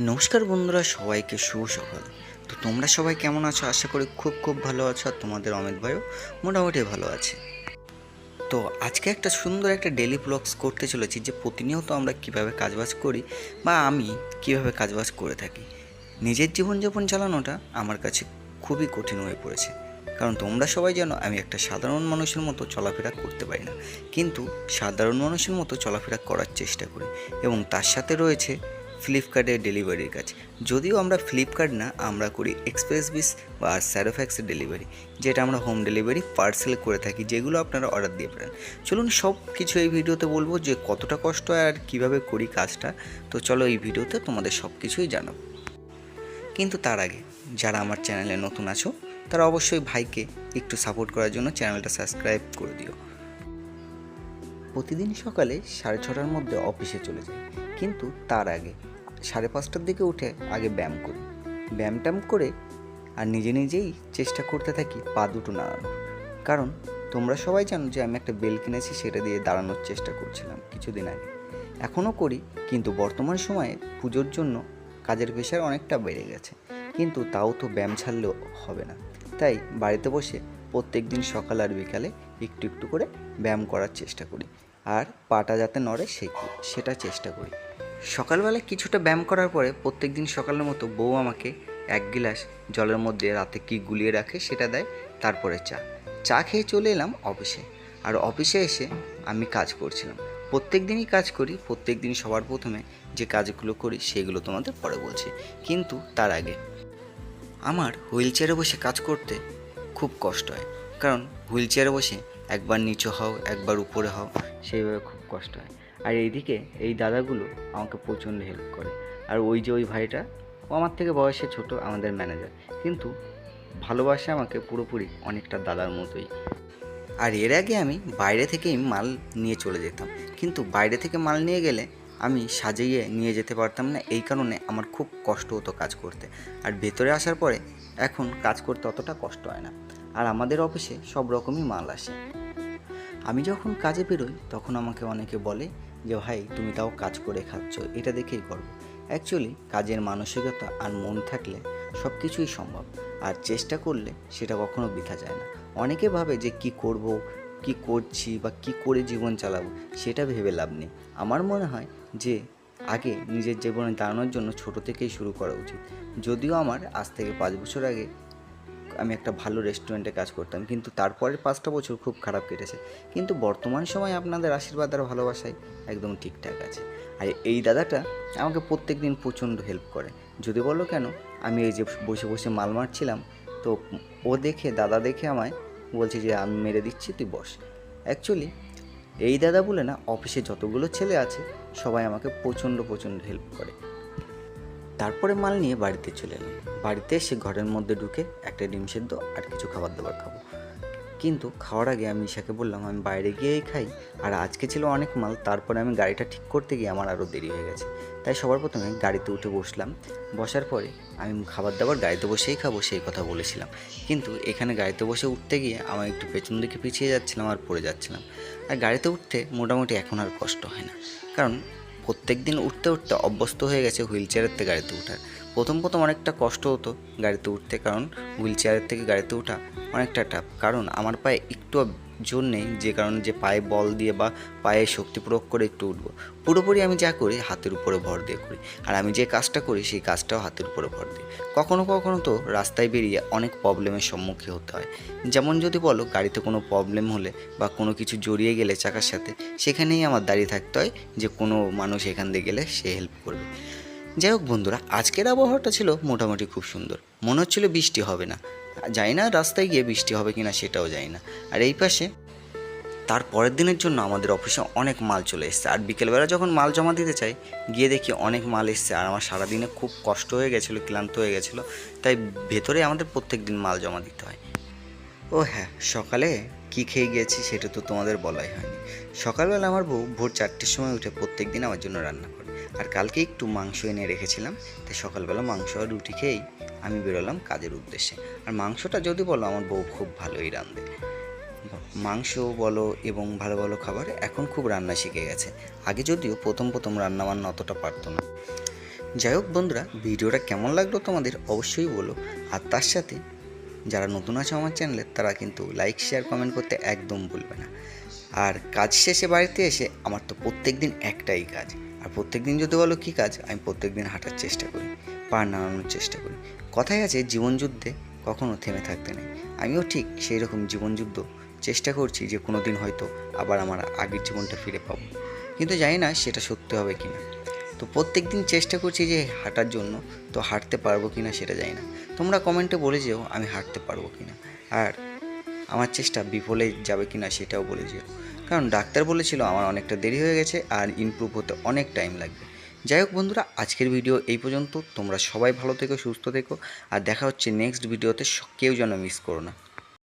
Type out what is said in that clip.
নমস্কার বন্ধুরা, সবাইকে শুভ সকাল। তো তোমরা সবাই কেমন আছো? আশা করি খুব খুব ভালো আছো আর তোমাদের অমিত ভাইও মোটামুটি ভালো আছে। তো আজকে একটা সুন্দর একটা ডেলি ব্লগস করতে চলেছি যে প্রতিনিয়ত আমরা কীভাবে কাজবাজ করি বা আমি কীভাবে কাজবাজ করে থাকি। নিজের জীবনযাপন চালানোটা আমার কাছে খুবই কঠিন হয়ে পড়েছে। কারণ তোমরা সবাই জানো, আমি একটা সাধারণ মানুষের মতো চলাফেরা করতে পারি না। কিন্তু সাধারণ মানুষের মতো চলাফেরা করার চেষ্টা করি এবং তার সাথে রয়েছে ফ্লিপকার্টের ডেলিভারির কাজ। যদিও আমরা ফ্লিপকার্ট না, আমরা করি এক্সপ্রেস বিস বা স্যারোফ্যাক্সের ডেলিভারি যেটা আমরা হোম ডেলিভারি পার্সেল করে থাকি, যেগুলো আপনারা অর্ডার দিয়ে পারেন। চলুন সব কিছু এই ভিডিওতে বলব যে কতটা কষ্ট আর কীভাবে করি কাজটা। তো চলো এই ভিডিওতে তোমাদের সব কিছুই জানাব। কিন্তু তার আগে, যারা আমার চ্যানেলে নতুন আছো, তারা অবশ্যই ভাইকে একটু সাপোর্ট করার জন্য চ্যানেলটা সাবস্ক্রাইব করে দিও। প্রতিদিন সকালে সাড়ে ছটার মধ্যে অফিসে চলে যাই। কিন্তু তার আগে সাড়ে পাঁচটার দিকে উঠে আগে ব্যায়াম করি। ব্যায়াম ট্যাম করে আর নিজে নিজেই চেষ্টা করতে থাকি পা দুটো নাড়ানোর। কারণ তোমরা সবাই জানো যে আমি একটা বেল কিনেছি সেটা দিয়ে দাঁড়ানোর চেষ্টা করছিলাম কিছুদিন আগে। এখনও করি, কিন্তু বর্তমান সময়ে পুজোর জন্য কাজের প্রেশার অনেকটা বেড়ে গেছে। কিন্তু তাও তো ব্যায়াম ছাড়লেও হবে না। তাই বাড়িতে বসে প্রত্যেক দিন সকাল আর বিকালে একটু একটু করে ব্যায়াম করার চেষ্টা করি। আর পাটা যাতে নড়ে সে সেটা চেষ্টা করি। সকালবেলা কিছুটা ব্যায়াম করার পরে প্রত্যেক দিন সকালের মতো বউ আমাকে এক গিলাস জলের মধ্যে রাতে কি গুলিয়ে রাখে সেটা দেয়, তারপরে চা। চা খেয়ে চলে এলাম অফিসে। আর অফিসে এসে আমি কাজ করছিলাম। প্রত্যেক দিনই কাজ করি প্রত্যেক দিন সবার প্রথমে যে কাজগুলো করি সেগুলো তোমাদের পরে বলছি। কিন্তু তার আগে আমার হুইল চেয়ারে বসে কাজ করতে খুব কষ্ট হয়। কারণ হুইল চেয়ারে বসে একবার নিচু হও, একবার উপরে হও, সেইভাবে খুব কষ্ট হয়। আর এইদিকে এই দাদাগুলো আমাকে প্রচণ্ড হেল্প করে। আর ওই যে ওই ভাইটা, ও আমার থেকে বয়সে ছোট, আমাদের ম্যানেজার কিন্তু ভালোবাসে আমাকে পুরোপুরি অনেকটা দাদার মতোই। আর এর আগে আমি বাইরে থেকেই মাল নিয়ে চলে যেতাম। কিন্তু বাইরে থেকে মাল নিয়ে গেলে আমি সাজিয়ে নিয়ে যেতে পারতাম না, এই কারণে আমার খুব কষ্ট হতো কাজ করতে। আর ভেতরে আসার পরে এখন কাজ করতে অতটা কষ্ট হয় না। আর আমাদের অফিসে সব রকমই মাল আসে। আমি যখন কাজে বেরোই, তখন আমাকে অনেকে বলে যে, ভাই, তুমি তাও কাজ করে খাচ্ছ, এটা দেখেই করব অ্যাকচুয়ালি কাজের মানসিকতা আর মন থাকলে সব কিছুই সম্ভব, আর চেষ্টা করলে সেটা কখনো বৃথা যায় না। অনেকে ভাবে যে, কি করব, কি করছি বা কি করে জীবন চালাবো? সেটা ভেবে লাভ নেই। আমার মনে হয় যে, আগে নিজের জীবনে দাঁড়ানোর জন্য ছোট থেকেই শুরু করা উচিত। যদিও আমার আজ থেকে পাঁচ বছর আগে আমি একটা ভালো রেস্টুরেন্টে কাজ করতাম। কিন্তু তারপরের পাঁচটা বছর খুব খারাপ কেটেছে। কিন্তু বর্তমান সময় আপনাদের আশীর্বাদ আর ভালোবাসায় একদম ঠিকঠাক আছে। আর এই দাদাটা আমাকে প্রত্যেক দিন প্রচণ্ড হেল্প করে। যদি বলো কেন? আমি এই যে বসে বসে মাল মারছিলাম, তো ও দেখে, দাদা দেখে আমায় বলছে যে, আমি মেরে দিচ্ছি, তুই বস। অ্যাকচুয়ালি এই দাদা বলে না, অফিসে যতগুলো ছেলে আছে, সবাই আমাকে প্রচণ্ড প্রচণ্ড হেল্প করে। তারপরে মাল নিয়ে বাড়িতে চলে এলাম। বাড়িতে এসে ঘরের মধ্যে ঢুকে একটা ডিম সেদ্ধ আর কিছু খাবার দাবার খাব। কিন্তু খাওয়ার আগে আমি ঈশাকে বললাম, আমি বাইরে গিয়েই খাই। আর আজকে ছিল অনেক মাল, তারপরে আমি গাড়িটা ঠিক করতে গিয়ে আমার আরও দেরি হয়ে গেছে। তাই সবার প্রথমে গাড়িতে উঠে বসলাম। বসার পরে আমি খাবার দাবার গাড়িতে বসেই খাব সেই কথা বলেছিলাম। কিন্তু এখানে গাড়িতে বসে উঠতে গিয়ে আমার একটু পেছন দিকে পিছিয়ে যাচ্ছিলাম আর পড়ে যাচ্ছিলাম। আর গাড়িতে উঠতে মোটামুটি এখন আর কষ্ট হয় না। কারণ প্রত্যেক দিন উঠতে উঠতে অভ্যস্ত হয়ে গেছে হুইল চেয়ারের থেকে গাড়িতে ওঠার প্রথম প্রথম অনেকটা কষ্ট হতো গাড়িতে উঠতে, কারণ হুইল চেয়ারের থেকে গাড়িতে ওঠা অনেকটা টাফ কারণ আমার পায়ে একটু জোর নেই, যে কারণে যে পায়ে বল দিয়ে বা পায়ে শক্তি প্রয়োগ করে একটু উঠবো। পুরোপুরি আমি যা করি হাতের উপরে ভর দিয়ে করি। আর আমি যে কাজটা করি সেই কাজটাও হাতের উপরে ভর দিই কখনো কখনো তো রাস্তায় বেরিয়ে অনেক প্রবলেমের সম্মুখীন হতে হয়। যেমন যদি বলো গাড়িতে কোনো প্রবলেম হলে বা কোনো কিছু জড়িয়ে গেলে চাকার সাথে, সেখানেই আমার দাঁড়িয়ে থাকতে হয় যে কোনো মানুষ এখান দিয়ে গেলে সে হেল্প করবে। যাই হোক বন্ধুরা, আজকের আবহাওয়াটা ছিল মোটামুটি খুব সুন্দর। মনে হচ্ছিল বৃষ্টি হবে না। জানি না রাস্তায় গিয়ে বৃষ্টি হবে কি না সেটাও জানি না। আর এই পাশে তার পরের দিনের জন্য আমাদের অফিসে অনেক মাল চলে এসছে। আর বিকেলবেলা যখন মাল জমা দিতে চাই, গিয়ে দেখি অনেক মাল এসছে। আর আমার সারাদিনে খুব কষ্ট হয়ে গেছিল, ক্লান্ত হয়ে গেছিল। তাই ভেতরে আমাদের প্রত্যেক দিন মাল জমা দিতে হয়। ও হ্যাঁ সকালে কি খেয়ে গিয়েছি সেটা তো তোমাদের বলাই হয়নি। সকালবেলা আমার বউ ভোর চারটের সময় উঠে প্রত্যেক দিন আমার জন্য রান্না আর কালকে একটু মাংস এনে রেখেছিলাম, তাই সকালবেলা মাংস আর রুটি খেয়েই আমি বেরোলাম কাজের উদ্দেশ্যে। আর মাংসটা যদি বলো, আমার বউ খুব ভালোই রাঁধে। মাংস বলো এবং ভালো ভালো খাবার এখন খুব রান্না শিখে গেছে। আগে যদিও প্রথম প্রথম রান্না বান্না অতটা পারতো না। যাই হোক বন্ধুরা, ভিডিওটা কেমন লাগল তোমাদের অবশ্যই বলো। আর তার সাথে যারা নতুন আছে আমার চ্যানেলে, তারা কিন্তু লাইক শেয়ার কমেন্ট করতে একদম ভুলবে না। আর কাজ শেষে বাড়িতে এসে আমার তো প্রত্যেক দিন একটাই কাজ আর প্রত্যেক দিন যদি বলো কী কাজ, আমি প্রত্যেক দিন হাঁটার চেষ্টা করি পা নাড়ানোর চেষ্টা করি। কথাই আছে জীবনযুদ্ধে কখনো থেমে থাকতে নেই। আমিও ঠিক সেই রকম জীবনযুদ্ধ চেষ্টা করছি যে কোনো দিন হয়তো আবার আমার আগের জীবনটা ফিরে পাবো। কিন্তু জানি না সেটা সত্যি হবে কি না। তো প্রত্যেক দিন চেষ্টা করছি যে হাঁটার জন্য, তো হাঁটতে পারব কি না সেটা জানি না। তোমরা কমেন্টে বলে যেও আমি হাঁটতে পারব কি না। আর আমার চেষ্টা বিফলে যাবে কি না সেটাও বলে যেও। কারণ ডাক্তার বলেছিল আমার অনেকটা দেরি হয়ে গেছে আর ইমপ্রুভ হতে অনেক টাইম লাগবে। যাই হোক বন্ধুরা, আজকের ভিডিও এই পর্যন্ত। তোমরা সবাই ভালো থেকো, সুস্থ থেকো। আর দেখা হচ্ছে নেক্সট ভিডিওতে কেউ যেন মিস করো না।